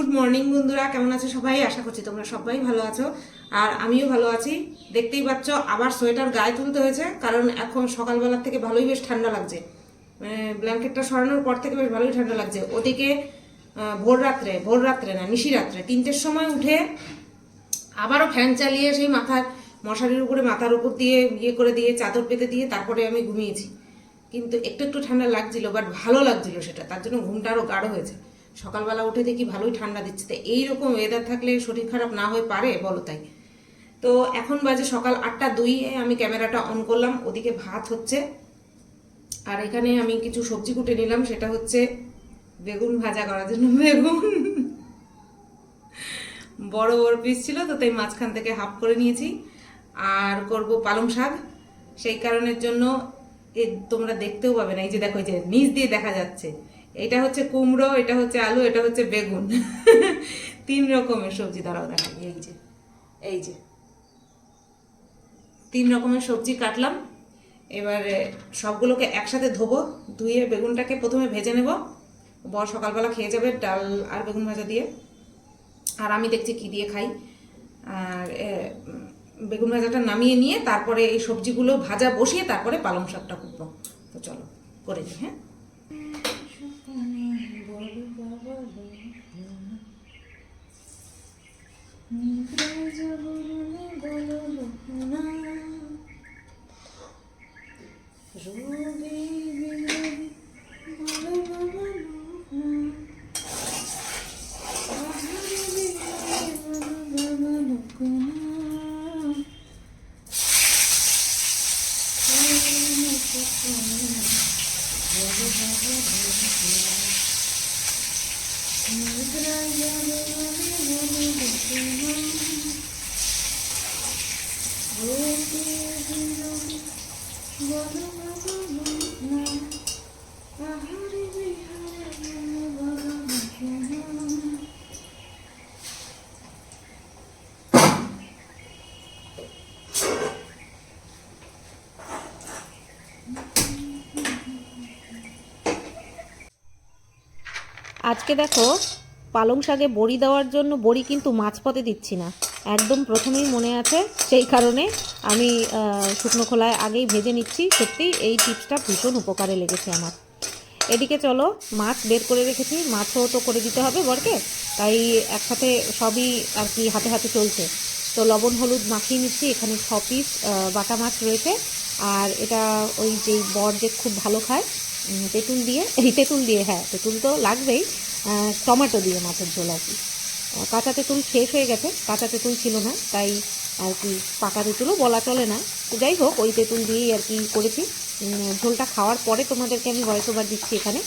Good morning বন্ধুরা, কেমন আছো সবাই? আশা করছি তোমরা সবাই ভালো আছো। আর আমিও ভালো আছি। দেখতেই পাচ্ছ, আবার সোয়েটার গায়ে তুলতে হয়েছে, কারণ এখন সকালবেলার থেকে ভালোই বেশ ঠান্ডা লাগছে। ব্ল্যাঙ্কেটটা সরানোর পর থেকে বেশ ভালোই ঠান্ডা লাগছে। ওদিকে ভোর রাত্রে ভোর রাত্রে না, নিশি রাত্রে, তিনটের সময় উঠে আবারও ফ্যান চালিয়ে সেই মাথার, মশারির উপরে, মাথার উপর দিয়ে ইয়ে করে দিয়ে, চাদর পেতে দিয়ে তারপরে আমি ঘুমিয়েছি। কিন্তু একটু একটু ঠান্ডা লাগছিল বাট ভালো লাগছিল সেটা, তার জন্য ঘুমটা আরও গাঢ় হয়েছে। সকালবেলা উঠে দেখি ভালোই ঠান্ডা দিচ্ছে। তো এইরকম ওয়েদার থাকলে শরীর খারাপ না হয়ে পারে? বলো তাই। তো এখন বাজে সকাল আটটা দুই আমি ক্যামেরাটা অন করলাম, ওদিকে ভাত হচ্ছে। আর এখানে আমি কিছু সবজি কুটে নিলাম, সেটা হচ্ছে বেগুন ভাজা করার জন্য বেগুন। বড় বড় পিস ছিল তো, তাই মাঝখান থেকে হাফ করে নিয়েছি। আর করব পালং শাক। সেই কারণের জন্য এ তোমরা দেখতেও পাবে না। এই যে দেখো যে নিচ দিয়ে দেখা যাচ্ছে। এটা হচ্ছে কুমড়ো, এটা হচ্ছে আলু, এটা হচ্ছে বেগুন। তিন রকমের সবজি দাঁড়াও, দেখা, এই যে এই যে। তিন রকমের সবজি কাটলাম। এবারে সবগুলোকে একসাথে ধোবো, ধুয়ে বেগুনটাকে প্রথমে ভেজে নেব। বর সকালবেলা খেয়ে যাবে ডাল আর বেগুন ভাজা দিয়ে। আর আমি দেখছি কি দিয়ে খাই। আর বেগুন ভাজাটা নামিয়ে নিয়ে তারপরে এই সবজিগুলো ভাজা বসিয়ে তারপরে পালং শাকটা কুটবো। তো চলো, করে দিই হ্যাঁ? 你带着孤独。আজকে দেখো, পালং শাকে বড়ি দেওয়ার জন্য বড়ি কিন্তু মাঝপথে দিচ্ছি না। একদম প্রথমেই মনে আছে সেই কারণে আমি শুকনো খোলায় আগেই ভেজে নিচ্ছি। সত্যি এই টিপসটা ভীষণ উপকারে লেগেছে আমার। এদিকে চলো, মাছ বের করে রেখেছি। মাছও তো করে দিতে হবে বরকে। তাই একসাথে সবই আর কি হাতে হাতে চলছে। তো লবণ, হলুদ মাখিয়ে নিচ্ছি। এখানে ছ পিস বাটা মাছ রয়েছে। আর এটা ওই যে বর যে খুব ভালো খায় তেঁতুল দিয়ে, এই তেঁতুল দিয়ে হ্যাঁ তেঁতুল তো লাগবেই টমেটো দিয়ে মাছের ঝোল আর কি। কাঁচা তেঁতুল শেষ হয়ে গেছে, কাঁচা তেঁতুল ছিল না, তাই আর কি পাকা তেঁতুলও বলা চলে না। যাই হোক, ওই তেঁতুল দিয়েই আর কি করেছি। ঝোলটা খাওয়ার পরে তোমাদেরকে আমি ভয়েস ওভার দিচ্ছি এখানে।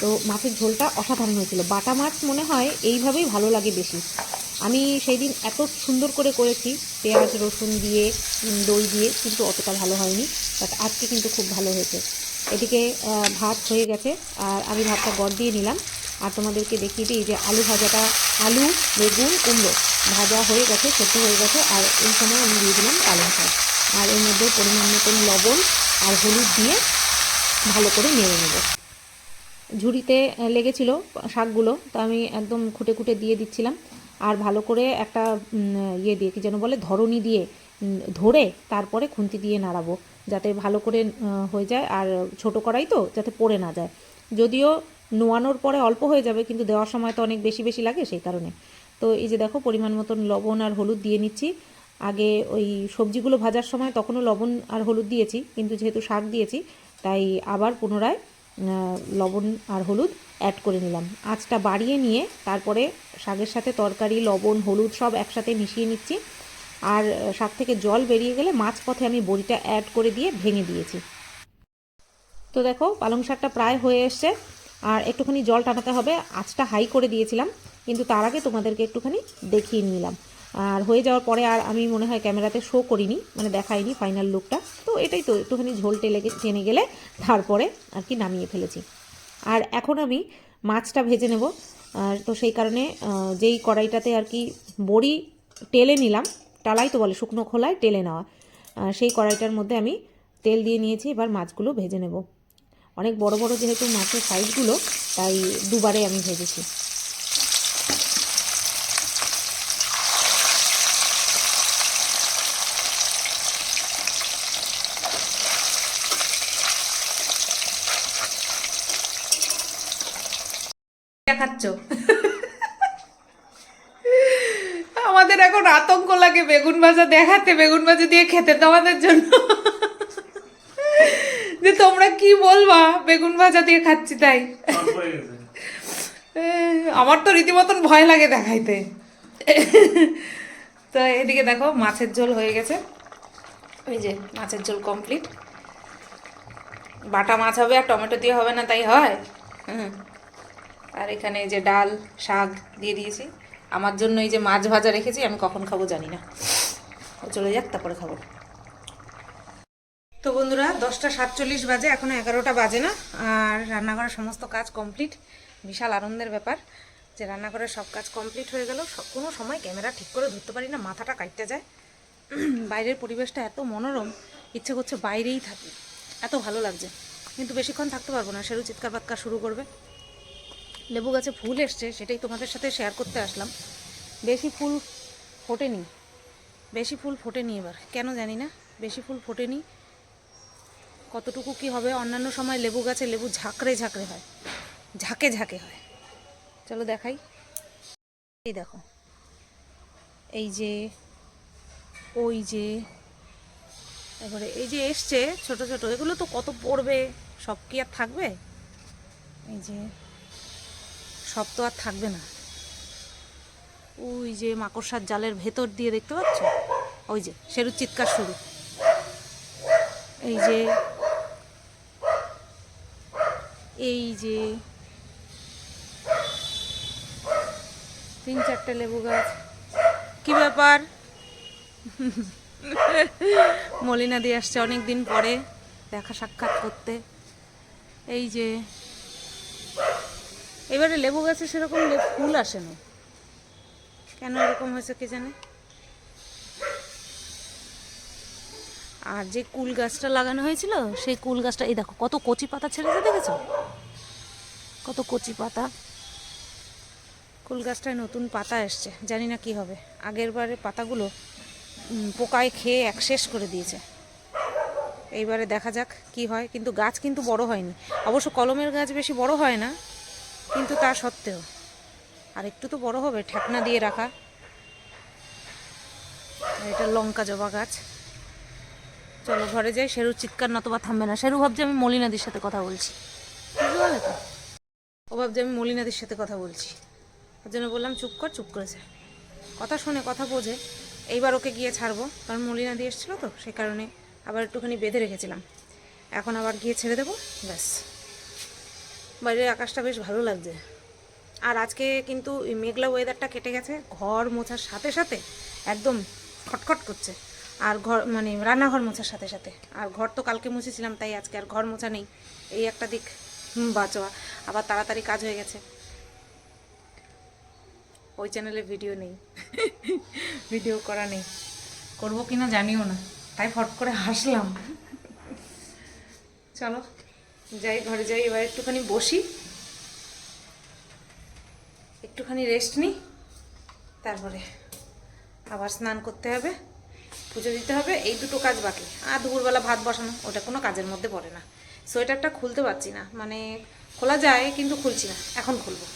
তো মাছের ঝোলটা অসাধারণ হয়েছিল। বাটা মাছ মনে হয় এইভাবেই ভালো লাগে বেশি। আমি সেই দিন এত সুন্দর করে করেছি, পেঁয়াজ, রসুন দিয়ে দই দিয়ে, কিন্তু অতটা ভালো হয়নি। বাট আজকে কিন্তু খুব ভালো হয়েছে। এদিকে ভাত হয়ে গেছে। আর আমি ভাতটা গড় দিয়ে নিলাম। আর তোমাদেরকে দেখিয়ে দিই যে আলু ভাজাটা, আলু, বেগুন, কুমড়ো ভাজা হয়ে গেছে, সেদ্ধ হয়ে গেছে। আর এই সময় আমি দিয়ে দিলাম পালং শাক। আর এর মধ্যে পরিমাণ মতন লবণ আর হলুদ দিয়ে ভালো করে নেড়ে নেব। ঝুড়িতে লেগেছিল শাকগুলো, তো আমি একদম খুঁটে খুঁটে দিয়ে দিচ্ছিলাম। আর ভালো করে একটা ইয়ে দিয়ে, কি যেন বলে ধরনি দিয়ে ধরে তারপরে খুন্তি দিয়ে নাড়াবো। যাতে ভালো করে হয়ে যায়। আর ছোট কড়াই তো, যাতে পড়ে না যায়। যদিও নোয়ানোর পরে অল্প হয়ে যাবে, কিন্তু দেওয়ার সময় তো অনেক বেশি বেশি লাগে সেই কারণে। তো এই যে দেখো, পরিমাণ মতন লবণ আর হলুদ দিয়ে নিচ্ছি। আগে ওই সবজিগুলো ভাজার সময় তখনও লবণ আর হলুদ দিয়েছি, কিন্তু যেহেতু শাক দিয়েছি, তাই আবার পুনরায় লবণ আর হলুদ অ্যাড করে নিলাম। আঁচটা বাড়িয়ে নিয়ে তারপরে শাকের সাথে তরকারি, লবণ, হলুদ সব একসাথে মিশিয়ে নিচ্ছি। আর শাক থেকে জল বেরিয়ে গেলে মাছ পথে আমি বড়িটা অ্যাড করে দিয়ে ভেঙে দিয়েছি। তো দেখো, পালং শাকটা প্রায় হয়ে এসছে। আর একটুখানি জল টানাতে হবে। আঁচটা হাই করে দিয়েছিলাম, কিন্তু তার আগে তোমাদেরকে একটুখানি দেখিয়ে নিলাম। আর হয়ে যাওয়ার পরে আর আমি মনে হয় ক্যামেরাতে শো করিনি মানে দেখাইনি ফাইনাল লুকটা তো এটাই তো, একটুখানি ঝোল টেলে টেনে গেলে তারপরে আর কি নামিয়ে ফেলেছি। আর এখন আমি মাছটা ভেজে নেব। আর তো সেই কারণে যেই কড়াইটাতে আর কি বড়ি টেলে নিলাম টালাই তো বলে, শুকনো খোলায় টেলে নেওয়া। সেই কড়াইটার মধ্যে আমি তেল দিয়ে নিয়েছি, এবার মাছগুলো ভেজে নেব। অনেক বড় বড় যেহেতু মাছের সাইজগুলো, তাই দুবারে আমি ভেজেছি। খাচ্ছ আতঙ্ক লাগে বেগুন ভাজা দেখাতে, বেগুন ভাজা দিয়ে খেতে তোমাদের জন্য। যে তোমরা কি বলবা? বেগুন ভাজা দিয়ে খাচ্ছি তাই। আমার তো রীতিমতন ভয় লাগে দেখাইতে। তো এদিকে দেখো, মাছের ঝোল হয়ে গেছে। ওই যে মাছের ঝোল কমপ্লিট বাটা মাছ হবে আর টমেটো দিয়ে হবে না, তাই হয়? হুম। আর এখানে যে ডাল, শাক দিয়ে দিয়েছি। আমার জন্য এই যে মাছ ভাজা রেখেছি, আমি কখন খাব জানি না। চলে যাক, তারপরে খাব। তো বন্ধুরা, দশটা সাতচল্লিশ বাজে, এখনও এগারোটা বাজে না, আর রান্নাঘরের সমস্ত কাজ কমপ্লিট। বিশাল আনন্দের ব্যাপার যে রান্নাঘরের সব কাজ কমপ্লিট হয়ে গেল। কোনো সময় ক্যামেরা ঠিক করে ধরতে পারি না, মাথাটা কাটতে যায়। বাইরের পরিবেশটা এত মনোরম, ইচ্ছে করছে বাইরেই থাকি। এত ভালো লাগছে। কিন্তু বেশিক্ষণ থাকতে পারব না সেরু চিৎকার বাৎকার শুরু করবে। লেবু গাছে ফুল এসছে, সেটাই তোমাদের সাথে শেয়ার করতে আসলাম। বেশি ফুল ফোটেনি। বেশি ফুল ফোটেনি এবার। কেন জানি না? বেশি ফুল ফোটেনি। কতটুকু কি হবে? অন্যান্য সময় লেবু গাছে লেবু ঝাঁকড়ে ঝাঁকড়ে হয়। ঝাঁকে ঝাঁকে হয়। চলো দেখাই। এই দেখো। এই যে, ওই যে, এবারে এই যে এসছে ছোট ছোট, এগুলো তো কত পড়বে? সব কি আর থাকবে? এই যে সব তো আর থাকবে না। ওই যে মাকড়সার জালের ভেতর দিয়ে দেখতে পাচ্ছ? ওই যে সেরু চিৎকার শুরু। এই যে এই যে, তিন চারটে লেবু গাছ। কি ব্যাপার? মলিনা দিয়ে আসছে অনেক দিন পরে দেখা সাক্ষাৎ করতে। এই যে এবারে লেবু গাছে সেরকম ফুল আসে না কেন এরকম হয়েছে কে জানে? আর যে কুল গাছটা লাগানো হয়েছিল, সেই কুল গাছটা এই দেখো, কত কচি পাতা ছেড়েছে দেখেছ? কত কচি পাতা। কুল গাছটায় নতুন পাতা এসছে, জানি না কি হবে। আগের বারে পাতাগুলো পোকায় খেয়ে এক শেষ করে দিয়েছে। এইবারে দেখা যাক কি হয়, কিন্তু গাছ কিন্তু বড় হয়নি। অবশ্য কলমের গাছ বেশি বড় হয় না। কিন্তু তা সত্ত্বেও। আর একটু তো বড় হবে, ঠেকনা দিয়ে রাখা। এটা লঙ্কা জবা গাছ। চলো ঘরে যাই, শেরুর চিৎকার নতবা থামবে না। শেরু ভাবছে আমি মলিনাদির সাথে কথা বলছি। বুঝতে পারলে তো? ও ভাবছে আমি মলিনাদির সাথে কথা বলছি। তার জন্য বললাম, চুপ কর, চুপ করেছে কথা শুনে, কথা বোঝে। এইবার ওকে গিয়ে ছাড়বো। কারণ মলিনাদি এসেছিল তো, সেই কারণে আবার একটুখানি বেঁধে রেখেছিলাম। এখন আবার গিয়ে ছেড়ে দেবো? ব্যাস। বাইরের আকাশটা বেশ ভালো লাগছে। আর আজকে কিন্তু মেঘলা ওয়েদারটা কেটে গেছে, ঘর মোছার সাথে সাথে একদম খটখট করছে। আর ঘর মানে রান্নাঘর মোছার সাথে সাথে। আর ঘর তো কালকে মুছেছিলাম, তাই আজকে আর ঘর মোছা নেই। এই একটা দিক বাঁচোয়া। আবার তাড়াতাড়ি কাজ হয়ে গেছে। ওই চ্যানেলে ভিডিও নেই। ভিডিও করা নেই। করব কিনা জানিও না। তাই ফট করে হাসলাম। চলো। যাই, ঘরে যাই, এবার একটুখানি বসি। একটুখানি রেস্ট নিই তারপরে আবার স্নান করতে হবে, পুজো দিতে হবে, এই দুটো কাজ বাকি। আর দুপুরবেলা ভাত বসানো, ওটা কোনো কাজের মধ্যে পড়ে না। সোয়েটারটা খুলতে পারছি না মানে খোলা যায় কিন্তু খুলছি না, এখন খুলবো।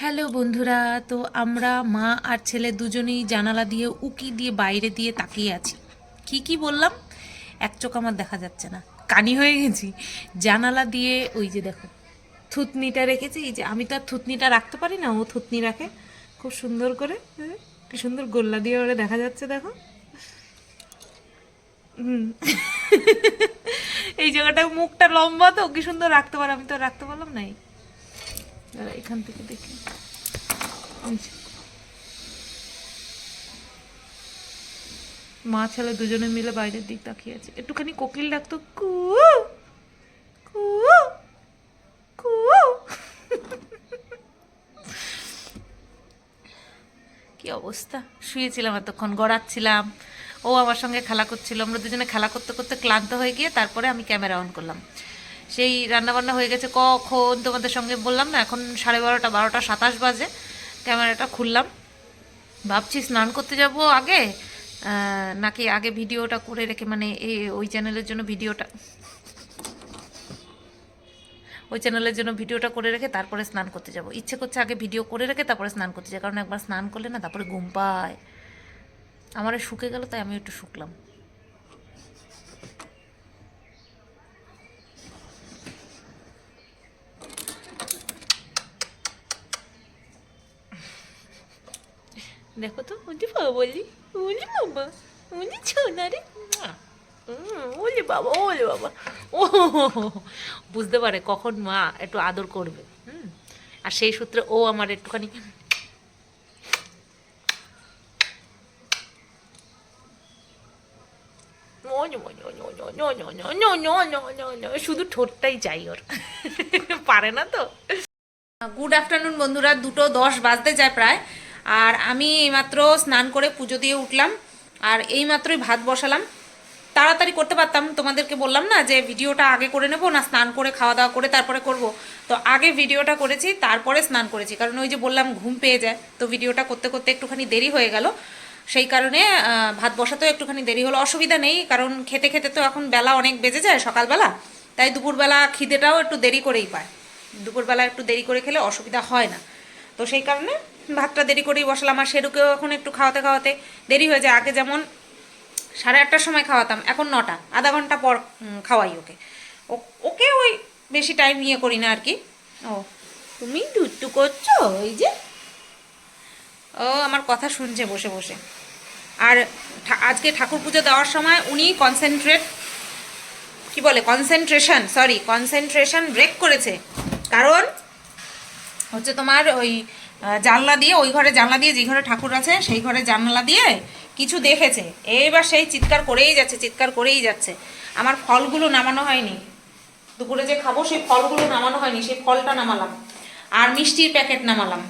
হ্যালো বন্ধুরা, তো আমরা মা আর ছেলে দুজনেই জানালা দিয়ে, উকি দিয়ে বাইরে দিয়ে তাকিয়ে আছি। কি কি বললাম? এক চোখ আমার দেখা যাচ্ছে না। কানি হয়ে গেছি জানালা দিয়ে ওই যে দেখো থুতনিটা রেখেছি এই যে আমি তো আর থুতনিটা রাখতে পারি না ও থুতনি রাখে খুব সুন্দর করে হ্যাঁ, কি সুন্দর গোল্লা দিয়ে ওরা দেখা যাচ্ছে দেখো। হুম। এই জায়গাটা মুখটা লম্বা তো কি সুন্দর রাখতে পারো আমি তো রাখতে পারলাম নাই। এখান থেকে দেখি এই যে। মা ছেলে দুজনে মিলে বাইরের দিক তাকিয়ে আছে। একটুখানি কোকিল ডাকতো, কু কু কু। কি অবস্থা? শুয়েছিলাম এতক্ষণ, গড়াচ্ছিলাম। ও আমার সঙ্গে খেলা করছিল। আমরা দুজনে খেলা করতে করতে ক্লান্ত হয়ে গিয়ে তারপরে আমি ক্যামেরা অন করলাম। সেই রান্নাবান্না হয়ে গেছে কখন? তোমাদের সঙ্গে বললাম না, এখন সাড়ে বারোটা বারোটা সাতাশ বাজে। ক্যামেরাটা খুললাম। ভাবছি স্নান করতে যাব আগে। নাকি আগে ভিডিওটা করে রেখে মানে এই ওই চ্যানেলের জন্য ভিডিওটা, ওই চ্যানেলের জন্য ভিডিওটা করে রেখে তারপরে স্নান করতে যাব। ইচ্ছে করছে আগে ভিডিও করে রেখে তারপরে স্নান করতে যাই, কারণ একবার স্নান করলে না তারপরে ঘুম পায়। আমার শুকে গেল, তাই আমি একটু শুকলাম। দেখো তো ওলি বাবা বলি ওলি বাবা ওলি ছোনা রে ওলে বাবা ওলে বাবা ও বুঝতে পারে কখন মা একটু আদর করবে হুম আর সেই সূত্রে ও আমার একটুখানি শুধু ঠোঁটটাই চাই ওর পারে না তো গুড আফটারনুন বন্ধুরা দুটো দশ বাজতে যায় প্রায় আর আমি এইমাত্র স্নান করে পুজো দিয়ে উঠলাম, আর এইমাত্রই ভাত বসালাম। তাড়াতাড়ি করতে পারতাম, তোমাদেরকে বললাম না যে ভিডিওটা আগে করে নেব না স্নান করে, খাওয়া দাওয়া করে তারপরে করব। তো আগে ভিডিওটা করেছি, তারপরে স্নান করেছি, কারণ ওই যে বললাম ঘুম পেয়ে যায়, তো ভিডিওটা করতে করতে একটুখানি দেরি হয়ে গেল। সেই কারণে ভাত বসাতেও একটুখানি দেরি হলো, অসুবিধা নেই, কারণ খেতে খেতে তো এখন বেলা অনেক বেজে যায় সকালবেলা, তাই দুপুরবেলা খিদেটাও একটু দেরি করেই পায়। দুপুরবেলা একটু দেরি করে খেলে অসুবিধা হয় না। তো সেই কারণে ভাতটা দেরি করেই বসালাম আর সেরুকেও এখন একটু খাওয়াতে খাওয়াতে দেরি হয়ে যায়। আগে যেমন সাড়ে আটটার সময় খাওয়াতাম, এখন নটা, আধা ঘণ্টা পর খাওয়াই ওকে। ওকে ওই বেশি টাইম নিয়ে করি না আর কি। ও, তুমি দুট্টু করছ? ওই যে। ও, আমার কথা শুনছে বসে বসে। আর আজকে ঠাকুর পুজো দেওয়ার সময় উনি কনসেন্ট্রেট কি বলে? কনসেন্ট্রেশন সরি কনসেন্ট্রেশন ব্রেক করেছে। কারণ হচ্ছে তোমার ওই জানলা দিয়ে, ওই ঘরে জানলা দিয়ে যে ঘরে ঠাকুর আছে, সেই ঘরে জানলা দিয়ে কিছু দেখেছে। এইবার সেই চিৎকার করেই যাচ্ছে, চিৎকার করেই যাচ্ছে। আমার ফলগুলো নামানো হয়নি। দুপুরে যে খাব, সেই ফলগুলো নামানো হয়নি, সেই ফলটা নামালাম। আর মিষ্টির প্যাকেট নামালাম।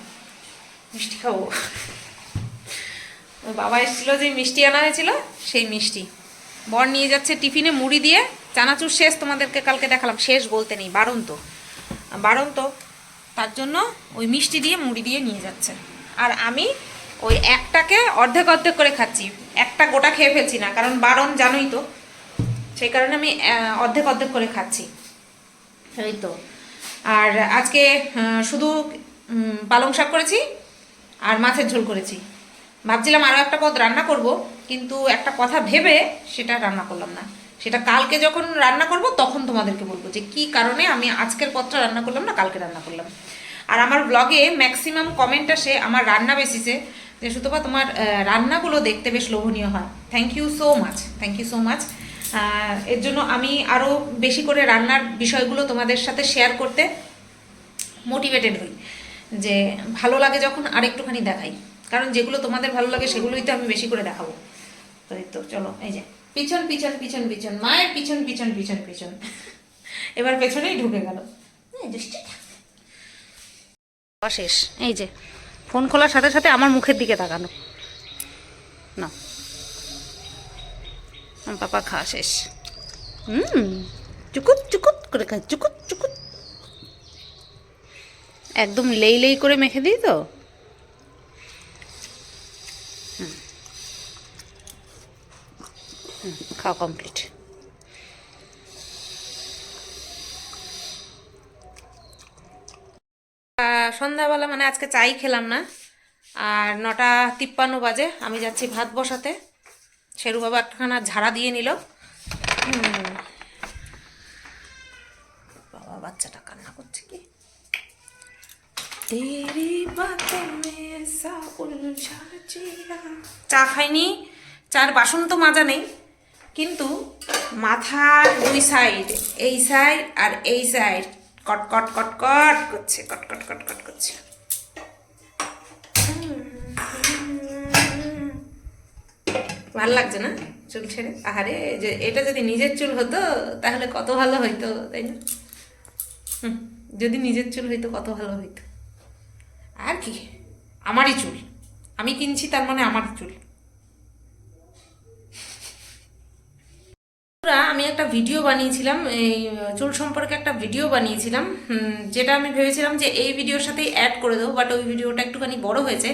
মিষ্টি খাব। বাবা এসেছিল যে মিষ্টি আনা হয়েছিল, সেই মিষ্টি। বর নিয়ে যাচ্ছে টিফিনে মুড়ি দিয়ে। চানাচুর শেষ তোমাদেরকে কালকে দেখালাম। শেষ বলতে নেই বারণ তো বারণ তো তার জন্য ওই মিষ্টি দিয়ে মুড়ি দিয়ে নিয়ে যাচ্ছে। আর আমি ওই একটাকে অর্ধেক অর্ধেক করে খাচ্ছি। একটা গোটা খেয়ে ফেলছি না কারণ বারণ জানোই তো। সেই কারণে আমি অর্ধেক অর্ধেক করে খাচ্ছি। এই তো। আর আজকে শুধু পালং শাক করেছি আর মাছের ঝোল করেছি। ভাবছিলাম আরও একটা পদ রান্না করব কিন্তু একটা কথা ভেবে সেটা রান্না করলাম না। সেটা কালকে যখন রান্না করব, তখন তোমাদেরকে বলব যে কি কারণে আমি আজকের পদটা রান্না করলাম না, কালকে রান্না করলাম। আর আমার ব্লগে ম্যাক্সিমাম কমেন্ট আসে আমার রান্না বেসিসে যে সুতপা তোমার রান্নাগুলো দেখতে বেশ লোভনীয় হয়। Thank you so much thank you so much এর জন্য আমি আরও বেশি করে রান্নার বিষয়গুলো তোমাদের সাথে শেয়ার করতে মোটিভেটেড হই। যে ভালো লাগে যখন আর একটুখানি দেখাই। কারণ যেগুলো তোমাদের ভালো লাগে সেগুলোই তো আমি বেশি করে দেখাবো। তো এই তো, চলো, এই যে। পিছন পিছন পিছন পিছন মায়ের পিছন পিছন পিছন পিছন। এবার পেছনেই ঢুকে গেল। এই শেষ। এই যে ফোন খোলার সাথে সাথে আমার মুখের দিকে তাকানো। না। আমার পাপা খাওয়া শেষ। হুম। চুকুত চুকুত করে খায় চুকুত চুকুত। একদম লেই লেই করে মেখে দিই তো হুম। হুম, খাওয়া কমপ্লিট সন্ধ্যাবেলা মানে আজকে চাই খেলাম না। আর নটা তিপ্পান্ন বাজে, আমি যাচ্ছি ভাত বসাতে। শেরু বাবা একখানা ঝাড়া দিয়ে নিল। বাবা, বাচ্চাটা কান্না করছে কি? চা খাইনি, চার বাসন তো মাজা নেই। কিন্তু মাথার দুই সাইড এই সাইড আর এই সাইড কট কট কট কট করছে কট কট কট কট করছে। ভালো লাগছে না চুল ছেড়ে? আহারে যে এটা যদি নিজের চুল হতো তাহলে কত ভালো হইতো তাই না? হুম, যদি নিজের চুল হইতো কত ভালো হইতো। আর কি আমারই চুল। আমি কিনছি তার মানে আমার চুল। আমি একটা ভিডিও বানিয়েছিলাম, এই, চুল সম্পর্কে একটা ভিডিও বানিয়েছিলাম যেটা আমি ভেবেছিলাম যে এই ভিডিওর সাথেই অ্যাড করে দেবো বাট ওই ভিডিওটা একটুখানি বড় হয়েছে।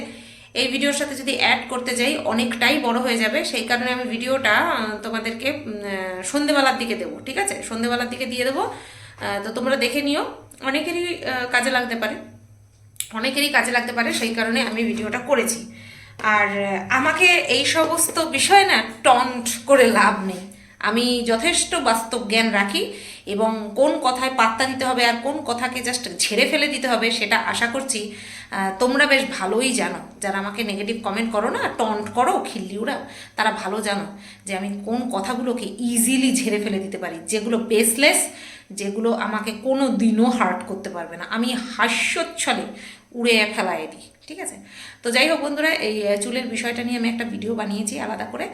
এই ভিডিওর সাথে যদি অ্যাড করতে যাই, অনেকটাই বড় হয়ে যাবে। সেই কারণে আমি ভিডিওটা তোমাদেরকে সন্ধেবেলার দিকে দেবো, ঠিক আছে? সন্ধেবেলার দিকে দিয়ে দেবো। তো তোমরা দেখে নিও। অনেকেরই কাজে লাগতে পারে। অনেকেরই কাজে লাগতে পারে, সেই কারণে আমি ভিডিওটা করেছি। আর আমাকে এই সমস্ত বিষয় না টন্ট করে লাভ নেই। আমি যথেষ্ট বাস্তব জ্ঞান রাখি এবং কোন কথায় পাত্তা দিতে হবে আর কোন কথাকে জাস্ট ঝেড়ে ফেলে দিতে হবে সেটা আশা করছি তোমরা বেশ ভালোই জানো। যারা আমাকে নেগেটিভ কমেন্ট করো না টন্ট করো খিল্লি উড়াও তারা ভালো জানো যে আমি কোন কথাগুলোকে ইজিলি ঝেড়ে ফেলে দিতে পারি, যেগুলো বেসলেস যেগুলো আমাকে কোনো দিনও হার্ট করতে পারবে না। আমি হাস্যোচ্ছলে উড়ে ফেলায় দিই। ঠিক আছে? তো যাই হোক বন্ধুরা, এই চুলের বিষয়টা নিয়ে আমি একটা ভিডিও বানিয়েছি আলাদা করে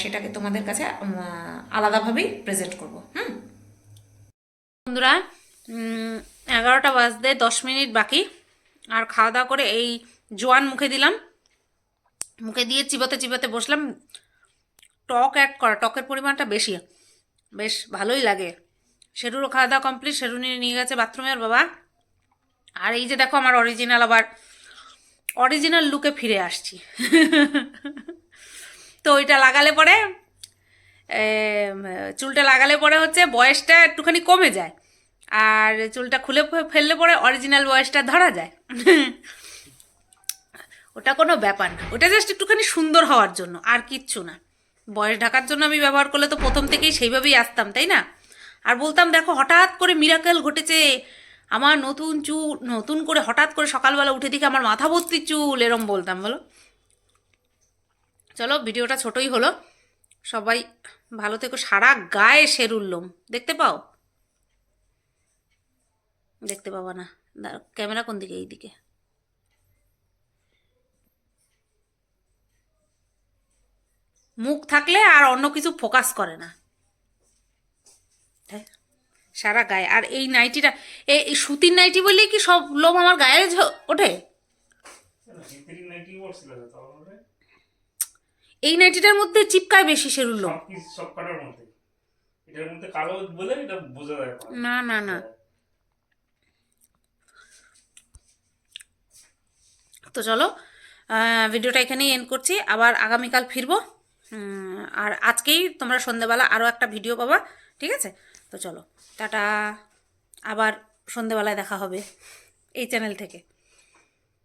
সেটাকে তোমাদের কাছে আলাদাভাবেই প্রেজেন্ট করব, হুম? বন্ধুরা এগারোটা বাজতে দশ মিনিট বাকি, আর খাওয়া দাওয়া করে এই জোয়ান মুখে দিলাম। মুখে দিয়ে চিবাতে চিবাতে বসলাম। টক অ্যাড করা, টকের পরিমাণটা বেশি। বেশ ভালোই লাগে। শেরুরও খাওয়া দাওয়া কমপ্লিট শেরু নিয়ে নিয়ে গেছে বাথরুমের বাবা। আর এই যে দেখো আমার অরিজিনাল আবার অরিজিনাল লুকে ফিরে আসছি। তো ওইটা লাগালে পরে চুলটা লাগালে পরে হচ্ছে বয়সটা একটুখানি কমে যায়। আর চুলটা খুলে ফেললে পরে অরিজিনাল বয়সটা ধরা যায়। ওটা কোনো ব্যাপার না। ওটা জাস্ট একটুখানি সুন্দর হওয়ার জন্য, আর কিচ্ছু না। বয়স ঢাকার জন্য আমি ব্যবহার করলে তো প্রথম থেকেই সেইভাবেই আসতাম, তাই না? আর বলতাম, দেখো, হঠাৎ করে মিরাকেল ঘটেছে আমার নতুন চুল নতুন করে হঠাৎ করে সকালবেলা উঠে দেখি আমার মাথা ভর্তি চুল এরম বলতাম বলো। চলো ভিডিওটা ছোটই হলো। সবাই ভালো থেকো সারা গায়ে সেরুল্লম দেখতে পাও? দেখতে পাবা না। ক্যামেরা কোন দিকে? এই দিকে। মুখ থাকলে আর অন্য কিছু ফোকাস করে না। হ্যাঁ, সারা গায়ে। আর এই নাইটিটা এই সুতির নাইটি বললেই কি সব লোম আমার গায়ে ওঠে? এই নাইটিটার মধ্যে চিপকায় বেশি সেরুর লোম সব কিছু সব কাটার মধ্যে? এটার মধ্যে কালো বলে এটা বোঝা যায় না। না না তো চলো ভিডিওটা এখানেই এন্ড করছি। আবার আগামীকাল ফিরবো। আর আজকেই তোমরা সন্ধেবেলা আরও একটা ভিডিও পাবা ঠিক আছে? তো চলো টাটা। আবার সন্ধেবেলায় দেখা হবে এই চ্যানেল থেকে।